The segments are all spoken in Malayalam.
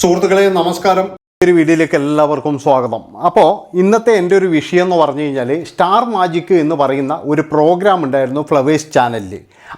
സുഹൃത്തുക്കളെ നമസ്കാരം. ഒരു വീഡിയോയിലേക്ക് എല്ലാവർക്കും സ്വാഗതം. അപ്പോൾ ഇന്നത്തെ എന്റെ ഒരു വിഷയം എന്ന് പറഞ്ഞു കഴിഞ്ഞാൽ സ്റ്റാർ മാജിക് എന്ന് പറയുന്ന ഒരു പ്രോഗ്രാം ഉണ്ടായിരുന്നു ഫ്ലവേഴ്സ് ചാനലിൽ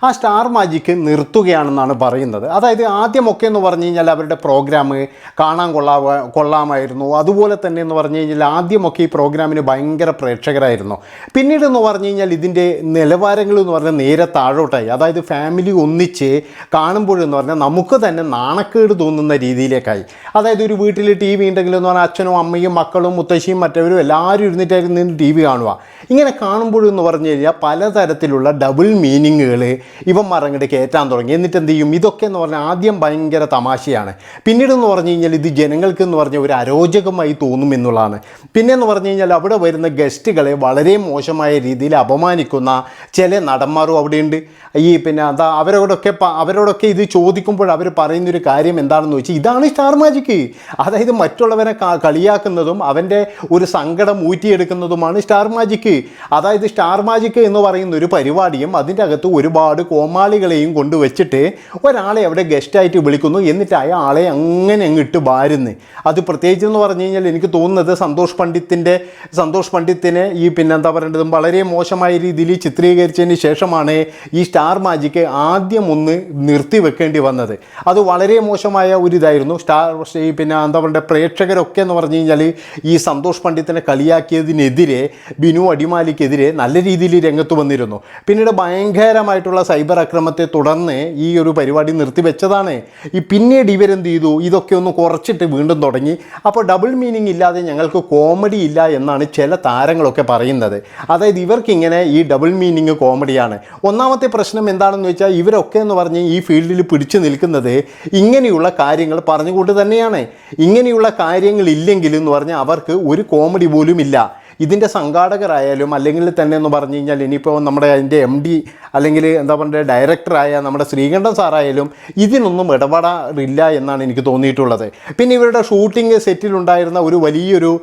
ആ സ്റ്റാർ മാജിക് നിർത്തുകയാണെന്നാണ് പറയുന്നത്. അതായത് ആദ്യമൊക്കെ എന്ന് പറഞ്ഞു കഴിഞ്ഞാൽ അവരുടെ പ്രോഗ്രാം കാണാൻ കൊള്ളാ കൊള്ളാമായിരുന്നു. അതുപോലെ തന്നെ എന്ന് പറഞ്ഞു കഴിഞ്ഞാൽ ആദ്യമൊക്കെ ഈ പ്രോഗ്രാമിന് ഭയങ്കര പ്രേക്ഷകരായിരുന്നു. പിന്നീട് എന്ന് പറഞ്ഞു കഴിഞ്ഞാൽ ഇതിന്റെ നിലവാരങ്ങൾ എന്ന് പറഞ്ഞാൽ നേരെ താഴോട്ടായി. അതായത് ഫാമിലി ഒന്നിച്ച് കാണുമ്പോഴെന്ന് പറഞ്ഞാൽ നമുക്ക് തന്നെ നാണക്കേട് തോന്നുന്ന രീതിയിലേക്കായി. അതായത് ഒരു വീട്ടിൽ ടി വി ഉണ്ടെങ്കിൽ എന്ന് പറഞ്ഞാൽ അച്ഛനും അമ്മയും മക്കളും മുത്തശ്ശിയും മറ്റവരും എല്ലാവരും ഇരുന്നിട്ടായിരുന്നു ടി വി കാണുക. ഇങ്ങനെ കാണുമ്പോഴെന്ന് പറഞ്ഞു കഴിഞ്ഞാൽ പലതരത്തിലുള്ള ഡബിൾ മീനിങ്ങുകൾ ഇവന്മാർ അങ്ങോട്ട് കയറ്റാൻ തുടങ്ങി. എന്നിട്ട് എന്ത് ചെയ്യും? ഇതൊക്കെ എന്ന് പറഞ്ഞാൽ ആദ്യം ഭയങ്കര തമാശയാണ്. പിന്നീട് എന്ന് പറഞ്ഞു കഴിഞ്ഞാൽ ഇത് ജനങ്ങൾക്ക് എന്ന് പറഞ്ഞാൽ ഒരു അരോചകമായി തോന്നും എന്നുള്ളതാണ്. പിന്നെ എന്ന് പറഞ്ഞു കഴിഞ്ഞാൽ അവിടെ വരുന്ന ഗസ്റ്റുകളെ വളരെ മോശമായ രീതിയിൽ അപമാനിക്കുന്ന ചില നടന്മാരും അവിടെയുണ്ട്. ഈ പിന്നെ അതാ അവരോടൊക്കെ അവരോടൊക്കെ ഇത് ചോദിക്കുമ്പോൾ അവർ പറയുന്നൊരു കാര്യം എന്താണെന്ന് വെച്ചാൽ ഇതാണ് സ്റ്റാർ മാജിക്. അതായത് മറ്റുള്ളവരെ കളിയാക്കുന്നതും അവന്റെ ഒരു സങ്കടം ഊറ്റിയെടുക്കുന്നതുമാണ് സ്റ്റാർ മാജിക്. അതായത് സ്റ്റാർ മാജിക് എന്ന് പറയുന്ന ഒരു പരിപാടിയും അതിന്റെ അകത്ത് ഒരുപാട് കോമാളികളെയും കൊണ്ടുവച്ചിട്ട് ഒരാളെ അവിടെ ഗസ്റ്റായിട്ട് വിളിക്കുന്നു. എന്നിട്ട് അയാളെ അങ്ങനെ അങ്ങിട്ട് വാരുന്നു. അത് പ്രത്യേകിച്ച് എന്ന് പറഞ്ഞു കഴിഞ്ഞാൽ എനിക്ക് തോന്നുന്നത് സന്തോഷ് പണ്ഡിത്തിന്റെ സന്തോഷ് പണ്ഡിത്തിനെ ഈ പിന്നെ എന്താ പറയേണ്ടത്? വളരെ മോശമായ രീതിയിൽ ചിത്രീകരിച്ചതിന് ശേഷമാണ് ഈ സ്റ്റാർ മാജിക്ക് ആദ്യം ഒന്ന് നിർത്തി വെക്കേണ്ടി വന്നത്. അത് വളരെ മോശമായ ഒരു ഇതായിരുന്നു. സ്റ്റാർ ഈ പിന്നെ എന്താ പറയുക പ്രേക്ഷകരൊക്കെ എന്ന് പറഞ്ഞു കഴിഞ്ഞാൽ ഈ സന്തോഷ് പണ്ഡിത്തിനെ കളിയാക്കിയതിനെതിരെ ബിനു അടിമാലിക്കെതിരെ നല്ല രീതിയിൽ രംഗത്ത് വന്നിരുന്നു. പിന്നീട് ഭയങ്കരമായിട്ടുള്ള സൈബർ അക്രമത്തെ തുടർന്ന് ഈ ഒരു പരിപാടി നിർത്തിവെച്ചതാണ്. ഈ പിന്നീട് ഇവരെന്ത് ചെയ്തു? ഇതൊക്കെ ഒന്ന് കുറച്ചിട്ട് വീണ്ടും തുടങ്ങി. അപ്പോൾ ഡബിൾ മീനിങ് ഇല്ലാതെ ഞങ്ങൾക്ക് കോമഡി ഇല്ല എന്നാണ് ചില താരങ്ങളൊക്കെ പറയുന്നത്. അതായത് ഇവർക്കിങ്ങനെ ഈ ഡബിൾ മീനിങ് കോമഡിയാണ് ഒന്നാമത്തെ പ്രശ്നം എന്താണെന്ന് വെച്ചാൽ ഇവരൊക്കെ എന്ന് പറഞ്ഞ് ഈ ഫീൽഡിൽ പിടിച്ചു നിൽക്കുന്നത് ഇങ്ങനെയുള്ള കാര്യങ്ങൾ പറഞ്ഞുകൊണ്ട് തന്നെയാണ്. ഇങ്ങനെയുള്ള കാര്യങ്ങൾ ഇല്ലെങ്കിൽ എന്ന് പറഞ്ഞാൽ അവർക്ക് ഒരു കോമഡി പോലും ഇല്ല. ഇതിന്റെ സംഘാടകരായാലും അല്ലെങ്കിൽ തന്നെ എന്ന് പറഞ്ഞു കഴിഞ്ഞാൽ ഇനിയിപ്പോൾ നമ്മുടെ അതിന്റെ എം ഡി അല്ലെങ്കിൽ എന്താ പറയുക ഡയറക്ടറായ നമ്മുടെ ശ്രീകണ്ഠൻ സാറായാലും ഇതിനൊന്നും ഇടപെടാറില്ല എന്നാണ് എനിക്ക് തോന്നിയിട്ടുള്ളത്. പിന്നെ ഇവരുടെ ഷൂട്ടിംഗ് സെറ്റിലുണ്ടായിരുന്ന ഒരു വലിയൊരു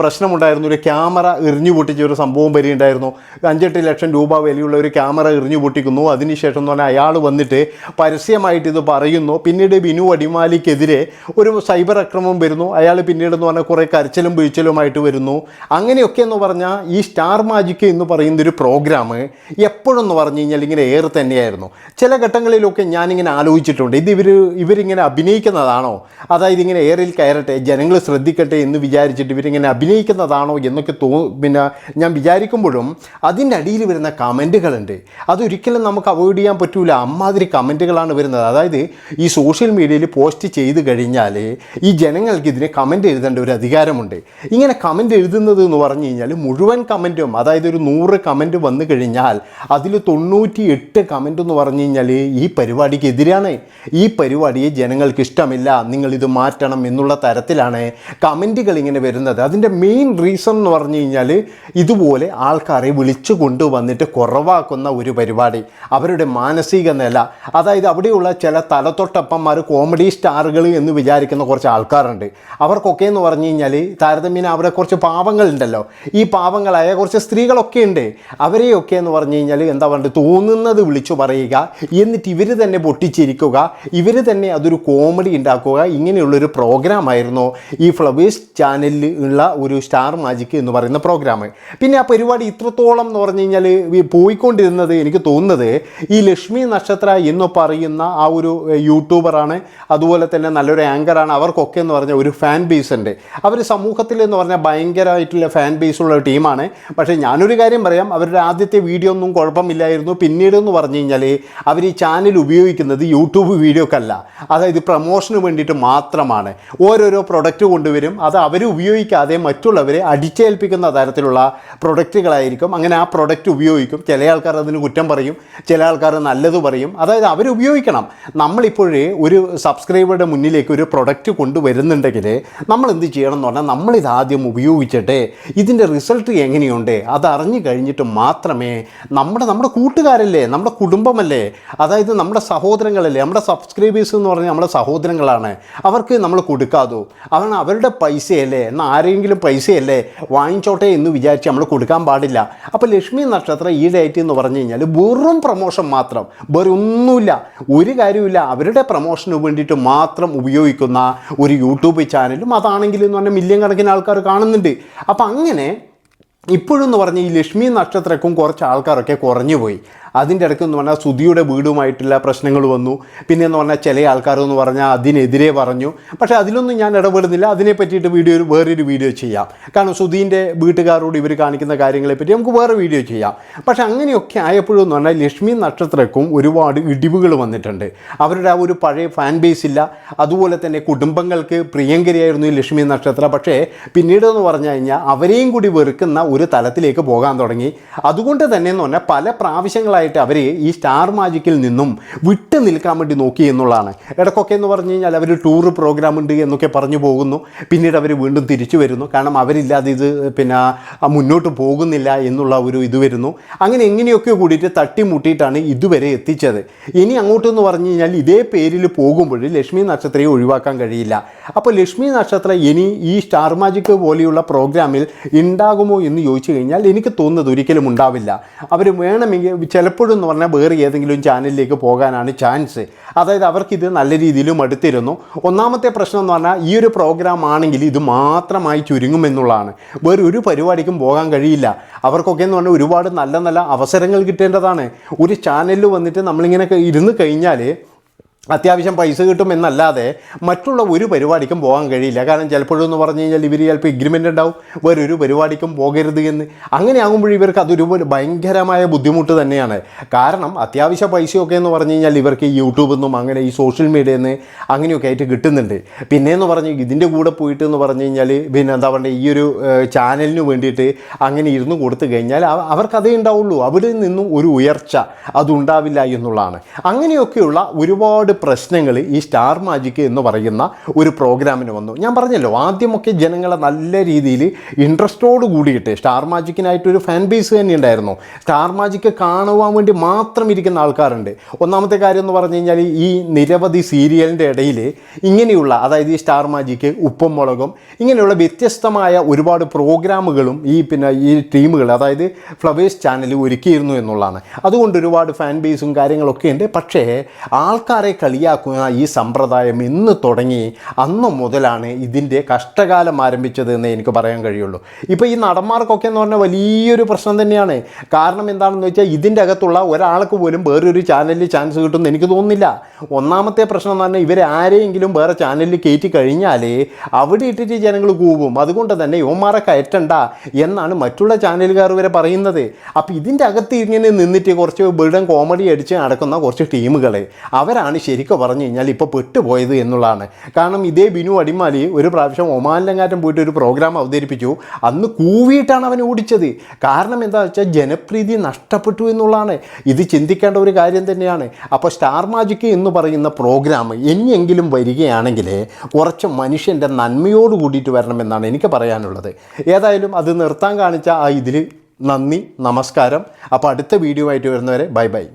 പ്രശ്നമുണ്ടായിരുന്നു. ഒരു ക്യാമറ എറിഞ്ഞു പൊട്ടിച്ച ഒരു സംഭവം വരികയുണ്ടായിരുന്നു. അഞ്ചെട്ട് ലക്ഷം രൂപ വിലയുള്ള ഒരു ക്യാമറ എറിഞ്ഞു പൊട്ടിക്കുന്നു. അതിനുശേഷം എന്ന് പറഞ്ഞാൽ അയാൾ വന്നിട്ട് പരസ്യമായിട്ട് ഇത് പറയുന്നു. പിന്നീട് ബിനു അടിമാലിക്കെതിരെ ഒരു സൈബർ അക്രമം വരുന്നു. അയാൾ പിന്നീട് എന്ന് പറഞ്ഞാൽ കുറേ കരച്ചിലും വീഴ്ചലുമായിട്ട് വരുന്നു. അങ്ങനെയൊക്കെ എന്ന് പറഞ്ഞാൽ ഈ സ്റ്റാർ മാജിക് എന്ന് പറയുന്ന ഒരു പ്രോഗ്രാം എപ്പോഴെന്ന് പറഞ്ഞു കഴിഞ്ഞാൽ ഇങ്ങനെ ഏറെ തന്നെയായിരുന്നു. ചില ഘട്ടങ്ങളിലൊക്കെ ഞാനിങ്ങനെ ആലോചിച്ചിട്ടുണ്ട്. ഇത് ഇവർ ഇവരിങ്ങനെ അഭിനയിക്കുന്നതാണോ? അതായത് ഇങ്ങനെ ഏറിൽ കയറട്ടെ ജനങ്ങൾ ശ്രദ്ധിക്കട്ടെ എന്ന് വിചാരിച്ചിട്ട് ഇവരിങ്ങനെ അഭിനയിക്കുന്നതാണോ എന്നൊക്കെ തോ പിന്നെ ഞാൻ വിചാരിക്കുമ്പോഴും അതിന്റെ അടിയിൽ വരുന്ന കമന്റുകളുണ്ട്. അതൊരിക്കലും നമുക്ക് അവോയ്ഡ് ചെയ്യാൻ പറ്റൂല. അമ്മാതിരി കമന്റുകളാണ് വരുന്നത്. അതായത് ഈ സോഷ്യൽ മീഡിയയിൽ പോസ്റ്റ് ചെയ്ത് കഴിഞ്ഞാൽ ഈ ജനങ്ങൾക്ക് ഇതിന് കമന്റ് എഴുതേണ്ട ഒരു അധികാരമുണ്ട്. ഇങ്ങനെ കമന്റ് എഴുതുന്നത് എന്ന് പറഞ്ഞു കഴിഞ്ഞാൽ മുഴുവൻ കമന്റും അതായത് ഒരു നൂറ് കമന്റ് വന്നു കഴിഞ്ഞാൽ അതിൽ തൊണ്ണൂറ്റി എട്ട് കമന്റ് എന്ന് പറഞ്ഞു കഴിഞ്ഞാൽ ഈ പരിപാടിക്ക് എതിരാണ്. ഈ പരിപാടിയെ ജനങ്ങൾക്ക് ഇഷ്ടമില്ല നിങ്ങളിത് മാറ്റണം എന്നുള്ള തരത്തിലാണ് കമന്റുകൾ ഇങ്ങനെ വരുന്നത്. അതിന്റെ മെയിൻ റീസൺ എന്ന് പറഞ്ഞു കഴിഞ്ഞാൽ ഇതുപോലെ ആൾക്കാരെ വിളിച്ചു കൊണ്ടുവന്നിട്ട് കുറവാക്കുന്ന ഒരു പരിപാടി അവരുടെ മാനസിക നില. അതായത് അവിടെയുള്ള ചില തലത്തൊട്ടപ്പന്മാർ കോമഡി സ്റ്റാറുകൾ എന്ന് വിചാരിക്കുന്ന കുറച്ച് ആൾക്കാരുണ്ട്. അവർക്കൊക്കെ എന്ന് പറഞ്ഞു കഴിഞ്ഞാൽ താരതമ്യേന അവരെ കുറച്ച് പാവങ്ങളുണ്ടല്ലോ. ഈ പാവങ്ങളായ കുറച്ച് സ്ത്രീകളൊക്കെ ഉണ്ട്. അവരെയൊക്കെ എന്ന് പറഞ്ഞു കഴിഞ്ഞാൽ എന്താ പറയുക തോന്നുന്നത് വിളിച്ചു പറയുക എന്നിട്ട് ഇവർ തന്നെ പൊട്ടിച്ചിരിക്കുക ഇവർ തന്നെ അതൊരു കോമഡി ഉണ്ടാക്കുക ഇങ്ങനെയുള്ളൊരു പ്രോഗ്രാമായിരുന്നു ഈ ഫ്ലവേഴ്സ് ചാനലിൽ ഉള്ള ഒരു സ്റ്റാർ മാജിക് എന്ന് പറയുന്ന പ്രോഗ്രാം പിന്നെ ആ പരിപാടി ഇത്രത്തോളം എന്ന് പറഞ്ഞു കഴിഞ്ഞാൽ പോയിക്കൊണ്ടിരുന്നത് എനിക്ക് തോന്നുന്നത് ഈ ലക്ഷ്മി നക്ഷത്ര എന്ന് പറയുന്ന ആ ഒരു യൂട്യൂബറാണ് അതുപോലെ തന്നെ നല്ലൊരു ആങ്കറാണ് അവർക്കൊക്കെ എന്ന് പറഞ്ഞ ഒരു ഫാൻ ബേസ് ഉണ്ട്. അവർ സമൂഹത്തിൽ എന്ന് പറഞ്ഞാൽ ഭയങ്കരമായിട്ടുള്ള ഫാൻ ഉള്ള ഒരു ടീമാണ്. പക്ഷേ ഞാനൊരു കാര്യം പറയാം അവരുടെ ആദ്യത്തെ വീഡിയോ ഒന്നും കുഴപ്പമില്ലായിരുന്നു. പിന്നീട് എന്ന് പറഞ്ഞു കഴിഞ്ഞാൽ അവർ ഈ ചാനൽ ഉപയോഗിക്കുന്നത് യൂട്യൂബ് വീഡിയോക്കല്ല. അതായത് പ്രൊമോഷന് വേണ്ടിയിട്ട് മാത്രമാണ്. ഓരോരോ പ്രൊഡക്റ്റ് കൊണ്ടുവരും. അത് അവർ ഉപയോഗിക്കാതെ മറ്റുള്ളവരെ അടിച്ചേൽപ്പിക്കുന്ന തരത്തിലുള്ള പ്രൊഡക്റ്റുകളായിരിക്കും അങ്ങനെ ആ പ്രൊഡക്റ്റ് ഉപയോഗിക്കും. ചില ആൾക്കാർ അതിന് കുറ്റം പറയും. ചില ആൾക്കാർ നല്ലത് പറയും. അതായത് അവർ ഉപയോഗിക്കണം. നമ്മളിപ്പോഴേ ഒരു സബ്സ്ക്രൈബറുടെ മുന്നിലേക്ക് ഒരു പ്രൊഡക്റ്റ് കൊണ്ടുവരുന്നുണ്ടെങ്കിൽ നമ്മൾ എന്ത് ചെയ്യണം എന്ന് പറഞ്ഞാൽ നമ്മളിത് ആദ്യം ഉപയോഗിച്ചിട്ട് ഇതിന്റെ റിസൾട്ട് എങ്ങനെയുണ്ട്? അതറിഞ്ഞു കഴിഞ്ഞിട്ട് മാത്രമേ നമ്മുടെ നമ്മുടെ കൂട്ടുകാരല്ലേ? നമ്മുടെ കുടുംബമല്ലേ? അതായത് നമ്മുടെ സഹോദരങ്ങളല്ലേ? നമ്മുടെ സബ്സ്ക്രൈബേഴ്സ് എന്ന് പറഞ്ഞാൽ നമ്മുടെ സഹോദരങ്ങളാണ്. അവർക്ക് നമ്മൾ കൊടുക്കാതോ? അവൻ അവരുടെ പൈസയല്ലേ? എന്നാൽ ആരെങ്കിലും പൈസയല്ലേ വാങ്ങിച്ചോട്ടെ എന്ന് വിചാരിച്ച് നമ്മൾ കൊടുക്കാൻ പാടില്ല. അപ്പോൾ ലക്ഷ്മി നക്ഷത്രം ഈ ഡേറ്റ് എന്ന് പറഞ്ഞു കഴിഞ്ഞാൽ വെറും പ്രൊമോഷൻ മാത്രം. വേറെ ഒന്നുമില്ല. ഒരു കാര്യമില്ല അവരുടെ പ്രൊമോഷന് വേണ്ടിയിട്ട് മാത്രം ഉപയോഗിക്കുന്ന ഒരു യൂട്യൂബ് ചാനലും അതാണെങ്കിലും എന്ന് പറഞ്ഞാൽ മില്യൺ കണക്കിന് ആൾക്കാർ കാണുന്നുണ്ട്. അപ്പം അങ്ങനെ ഇപ്പോഴെന്ന് പറഞ്ഞ ഈ ലക്ഷ്മി നക്ഷത്രക്കും കുറച്ച് ആൾക്കാരൊക്കെ കുറഞ്ഞു പോയി അതിന്റെ ഇടയ്ക്ക് എന്ന് പറഞ്ഞാൽ സുധിയുടെ വീടുമായിട്ടുള്ള പ്രശ്നങ്ങൾ വന്നു. പിന്നെ എന്ന് പറഞ്ഞാൽ ചില ആൾക്കാരെന്ന് പറഞ്ഞാൽ അതിനെതിരെ പറഞ്ഞു. പക്ഷേ അതിലൊന്നും ഞാൻ ഇടപെടുന്നില്ല. അതിനെ പറ്റിയിട്ട് വീഡിയോ വേറൊരു വീഡിയോ ചെയ്യാം. കാരണം സുധീന്റെ വീട്ടുകാരോട് ഇവർ കാണിക്കുന്ന കാര്യങ്ങളെപ്പറ്റി നമുക്ക് വേറെ വീഡിയോ ചെയ്യാം. പക്ഷേ അങ്ങനെയൊക്കെ ആയപ്പോഴെന്ന് പറഞ്ഞാൽ ലക്ഷ്മി നക്ഷത്രക്കും ഒരുപാട് ഇടിവുകൾ വന്നിട്ടുണ്ട്. അവരുടെ ആ ഒരു പഴയ ഫാൻ ബേസ് ഇല്ല. അതുപോലെ തന്നെ കുടുംബങ്ങൾക്ക് പ്രിയങ്കരിയായിരുന്നു ഈ ലക്ഷ്മി നക്ഷത്ര. പക്ഷേ പിന്നീട് എന്ന് പറഞ്ഞു കഴിഞ്ഞാൽ അവരെയും കൂടി വെറുക്കുന്ന ഒരു തലത്തിലേക്ക് പോകാൻ തുടങ്ങി. അതുകൊണ്ട് തന്നെ എന്ന് പറഞ്ഞാൽ പല പ്രാവശ്യങ്ങളായിട്ട് അവർ ഈ സ്റ്റാർ മാജിക്കിൽ നിന്നും വിട്ടു നിൽക്കാൻ വേണ്ടി നോക്കി എന്നുള്ളതാണ്. ഇടയ്ക്കൊക്കെ എന്ന് പറഞ്ഞു കഴിഞ്ഞാൽ അവർ ടൂർ പ്രോഗ്രാം ഉണ്ട് എന്നൊക്കെ പറഞ്ഞു പോകുന്നു. പിന്നീട് അവർ വീണ്ടും തിരിച്ചു വരുന്നു. കാരണം അവരില്ലാതെ ഇത് പിന്നെ മുന്നോട്ട് പോകുന്നില്ല എന്നുള്ള ഒരു ഇത് വരുന്നു. അങ്ങനെ എങ്ങനെയൊക്കെ കൂടിയിട്ട് തട്ടിമുട്ടിയിട്ടാണ് ഇതുവരെ എത്തിച്ചത്. ഇനി അങ്ങോട്ടെന്ന് പറഞ്ഞു കഴിഞ്ഞാൽ ഇതേ പേരിൽ പോകുമ്പോൾ ലക്ഷ്മി നക്ഷത്രയെ ഒഴിവാക്കാൻ കഴിയില്ല. അപ്പോൾ ലക്ഷ്മി നക്ഷത്രം ഇനി ഈ സ്റ്റാർ മാജിക് പോലെയുള്ള പ്രോഗ്രാമിൽ ഉണ്ടാകുമോ എന്ന് ചോദിച്ചു കഴിഞ്ഞാൽ എനിക്ക് തോന്നുന്നത് ഒരിക്കലും ഉണ്ടാവില്ല. അവർ വേണമെങ്കിൽ ചിലപ്പോഴും എന്ന് പറഞ്ഞാൽ വേറെ ഏതെങ്കിലും ചാനലിലേക്ക് പോകാനാണ് ചാൻസ്. അതായത് അവർക്കിത് നല്ല രീതിയിൽ മടുത്തിരുന്നു ഒന്നാമത്തെ പ്രശ്നം എന്ന് പറഞ്ഞാൽ ഈ ഒരു പ്രോഗ്രാം ആണെങ്കിൽ ഇത് മാത്രമായി ചുരുങ്ങുമെന്നുള്ളതാണ് വേറെ ഒരു പരിപാടിക്കും പോകാൻ കഴിയില്ല. അവർക്കൊക്കെ എന്ന് പറഞ്ഞാൽ ഒരുപാട് നല്ല നല്ല അവസരങ്ങൾ കിട്ടേണ്ടതാണ്. ഒരു ചാനലിൽ വന്നിട്ട് നമ്മളിങ്ങനെ ഇരുന്ന് കഴിഞ്ഞാൽ അത്യാവശ്യം പൈസ കിട്ടും എന്നല്ലാതെ മറ്റുള്ള ഒരു പരിപാടിക്കും പോകാൻ കഴിയില്ല. കാരണം ചിലപ്പോഴെന്ന് പറഞ്ഞു കഴിഞ്ഞാൽ ഇവർ ചിലപ്പോൾ എഗ്രിമെന്റ് ഉണ്ടാവും. വേറൊരു പരിപാടിക്കും പോകരുത് എന്ന്. അങ്ങനെ ആകുമ്പോൾ ഇവർക്ക് അതൊരു ഭയങ്കരമായ ബുദ്ധിമുട്ട് തന്നെയാണ്. കാരണം അത്യാവശ്യ പൈസയൊക്കെ എന്ന് പറഞ്ഞു കഴിഞ്ഞാൽ ഇവർക്ക് യൂട്യൂബിൽ നിന്നും അങ്ങനെ ഈ സോഷ്യൽ മീഡിയയിൽ നിന്ന് അങ്ങനെയൊക്കെ ആയിട്ട് കിട്ടുന്നുണ്ട്. പിന്നെയെന്ന് പറഞ്ഞ് ഇതിന്റെ കൂടെ പോയിട്ട് എന്ന് പറഞ്ഞു കഴിഞ്ഞാൽ പിന്നെ എന്താ പറയുക ഈ ഒരു ചാനലിന് വേണ്ടിയിട്ട് അങ്ങനെ ഇരുന്ന് കൊടുത്തു കഴിഞ്ഞാൽ അവ- അവർക്കതേ ഉണ്ടാവുള്ളൂ. അവിടെ നിന്നും ഒരു ഉയർച്ച അതുണ്ടാവില്ല എന്നുള്ളതാണ്. അങ്ങനെയൊക്കെയുള്ള ഒരുപാട് പ്രശ്നങ്ങൾ ഈ സ്റ്റാർ മാജിക് എന്ന് പറയുന്ന ഒരു പ്രോഗ്രാമിന് വന്നു. ഞാൻ പറഞ്ഞല്ലോ ആദ്യമൊക്കെ ജനങ്ങളെ നല്ല രീതിയിൽ ഇൻട്രസ്റ്റോട് കൂടിയിട്ട് സ്റ്റാർ മാജിക്കിനായിട്ടൊരു ഫാൻ ബേസ് തന്നെ ഉണ്ടായിരുന്നു. സ്റ്റാർ മാജിക്ക് കാണുവാൻ വേണ്ടി മാത്രം ഇരിക്കുന്ന ആൾക്കാരുണ്ട്. ഒന്നാമത്തെ കാര്യം എന്ന് പറഞ്ഞു കഴിഞ്ഞാൽ ഈ നിരവധി സീരിയലിന്റെ ഇടയിൽ ഇങ്ങനെയുള്ള അതായത് ഈ സ്റ്റാർ മാജിക്ക് ഉപ്പും മുളകും ഇങ്ങനെയുള്ള വ്യത്യസ്തമായ ഒരുപാട് പ്രോഗ്രാമുകളും ഈ പിന്നെ ഈ ടീമുകൾ അതായത് ഫ്ലവേഴ്സ് ചാനൽ ഒരുക്കിയിരുന്നു എന്നുള്ളതാണ്. അതുകൊണ്ട് ഒരുപാട് ഫാൻ ബേസും കാര്യങ്ങളൊക്കെ ഉണ്ട്. പക്ഷേ ആൾക്കാരെ കളിയാക്കുന്ന ഈ സമ്പ്രദായം ഇന്ന് തുടങ്ങി അന്ന് മുതലാണ് ഇതിന്റെ കഷ്ടകാലം ആരംഭിച്ചത് എന്ന് എനിക്ക് പറയാൻ കഴിയുള്ളൂ. ഇപ്പോൾ ഈ നടന്മാർക്കൊക്കെ എന്ന് പറഞ്ഞാൽ വലിയൊരു പ്രശ്നം തന്നെയാണ്. കാരണം എന്താണെന്ന് വെച്ചാൽ ഇതിന്റെ അകത്തുള്ള ഒരാൾക്ക് പോലും വേറൊരു ചാനലിൽ ചാൻസ് കിട്ടുമെന്ന് എനിക്ക് തോന്നുന്നില്ല. ഒന്നാമത്തെ പ്രശ്നം എന്ന് പറഞ്ഞാൽ ഇവരെ ആരെയെങ്കിലും വേറെ ചാനലിൽ കയറ്റി കഴിഞ്ഞാൽ അവിടെ ഇട്ടിട്ട് ജനങ്ങൾ കൂവും. അതുകൊണ്ട് തന്നെ യുവമാരെ കയറ്റണ്ട എന്നാണ് മറ്റുള്ള ചാനലുകാർ വരെ പറയുന്നത്. അപ്പോൾ ഇതിന്റെ അകത്ത് ഇങ്ങനെ നിന്നിട്ട് കുറച്ച് ബിൽഡൻ കോമഡി അടിച്ച് നടക്കുന്ന കുറച്ച് ടീമുകൾ അവരാണ് ശരിക്കും പറഞ്ഞു കഴിഞ്ഞാൽ ഇപ്പോൾ പെട്ടുപോയത് എന്നുള്ളതാണ്. കാരണം ഇതേ ബിനു അടിമാലി ഒരു പ്രാവശ്യം ഒമാനിലങ്ങാറ്റം പോയിട്ട് ഒരു പ്രോഗ്രാം അവതരിപ്പിച്ചു. അന്ന് കൂവിയിട്ടാണ് അവൻ ഓടിച്ചത്. കാരണം എന്താ വെച്ചാൽ ജനപ്രീതി നഷ്ടപ്പെട്ടു എന്നുള്ളതാണ്. ഇത് ചിന്തിക്കേണ്ട ഒരു കാര്യം തന്നെയാണ്. അപ്പോൾ സ്റ്റാർ മാജിക് എന്ന് പറയുന്ന പ്രോഗ്രാം ഇനിയെങ്കിലും വരികയാണെങ്കിൽ കുറച്ച് മനുഷ്യന്റെ നന്മയോട് കൂടിയിട്ട് വരണമെന്നാണ് എനിക്ക് പറയാനുള്ളത്. ഏതായാലും അത് നിർത്താൻ കാണിച്ച ആ ഇതിൽ നന്ദി നമസ്കാരം. അപ്പോൾ അടുത്ത വീഡിയോ ആയിട്ട് വരുന്നവരെ ബൈ ബൈ.